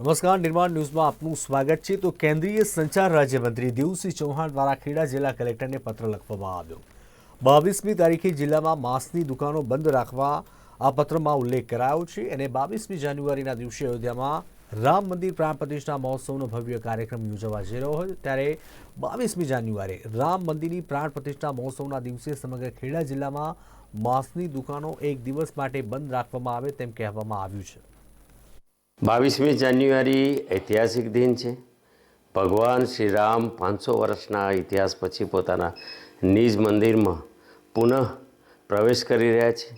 નમસ્કાર, નિર્માણ ન્યૂઝમાં આપનું સ્વાગત છે. તો કેન્દ્રીય સંચાર રાજ્યમંત્રી દેવસિંહ ચૌહાણ દ્વારા ખેડા જિલ્લા કલેક્ટરને પત્ર લખવામાં આવ્યો. બાવીસમી તારીખે જિલ્લામાં માંસની દુકાનો બંધ રાખવા આ પત્રમાં ઉલ્લેખ કરાયો છે અને બાવીસમી જાન્યુઆરીના દિવસે અયોધ્યામાં રામ મંદિર પ્રાણ પ્રતિષ્ઠા મહોત્સવનો ભવ્ય કાર્યક્રમ યોજવા જઈ રહ્યો હોય ત્યારે બાવીસમી જાન્યુઆરી રામ મંદિરની પ્રાણ પ્રતિષ્ઠા મહોત્સવના દિવસે સમગ્ર ખેડા જિલ્લામાં માંસની દુકાનો એક દિવસ માટે બંધ રાખવામાં આવે તેમ કહેવામાં આવ્યું છે. બાવીસમી જાન્યુઆરી ઐતિહાસિક દિન છે. ભગવાન શ્રી રામ પાંચસો વર્ષના ઇતિહાસ પછી પોતાના નિજ મંદિરમાં પુનઃ પ્રવેશ કરી રહ્યા છે.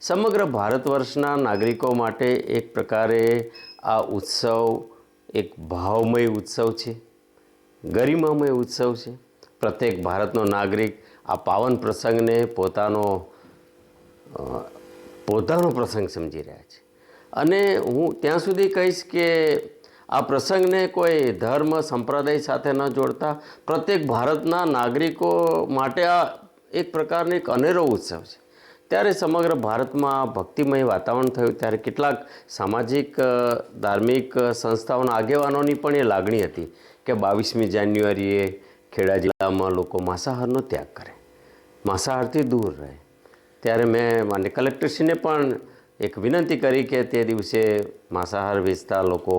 સમગ્ર ભારત વર્ષના નાગરિકો માટે એક પ્રકારે આ ઉત્સવ એક ભાવમય ઉત્સવ છે. ગરિમામય ઉત્સવ છે. પ્રત્યેક ભારતનો નાગરિક આ પાવન પ્રસંગને પોતાનો પોતાનો પ્રસંગ સમજી રહ્યા છે. અને હું ત્યાં સુધી કહીશ કે આ પ્રસંગને કોઈ ધર્મ, સંપ્રદાય સાથે ન જોડતા. પ્રત્યેક ભારતના નાગરિકો માટે આ એક પ્રકારનો એક અનેરો ઉત્સવ છે. ત્યારે સમગ્ર ભારતમાં ભક્તિમય વાતાવરણ થયું. ત્યારે કેટલાક સામાજિક ધાર્મિક સંસ્થાઓના આગેવાનોની પણ એ લાગણી હતી કે બાવીસમી જાન્યુઆરીએ ખેડા જિલ્લામાં લોકો માંસાહારનો ત્યાગ કરે. માંસાહારથી દૂર રહે. ત્યારે મેં માન્ય કલેક્ટરશ્રીને પણ એક વિનંતી કરી કે તે દિવસે માંસાહાર વેચતા લોકો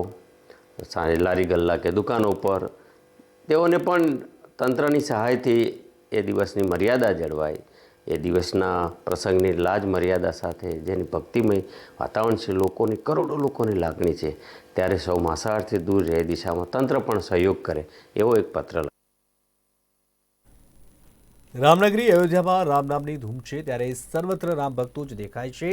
લારી ગલ્લા કે દુકાનો ઉપર તેઓને પણ તંત્રની સહાયથી એ દિવસની મર્યાદા જળવાય. એ દિવસના પ્રસંગની લાજ મર્યાદા સાથે જેની ભક્તિમય વાતાવરણ છે લોકોની કરોડો લોકોની લાગણી છે. ત્યારે સૌ માંસાહારથી દૂર રહે દિશામાં તંત્ર પણ સહયોગ કરે એવો એક પત્ર રામનગરી અયોધ્યામાં રામ નામની ધૂમ છે. ત્યારે સર્વત્ર રામ ભક્તો જ દેખાય છે.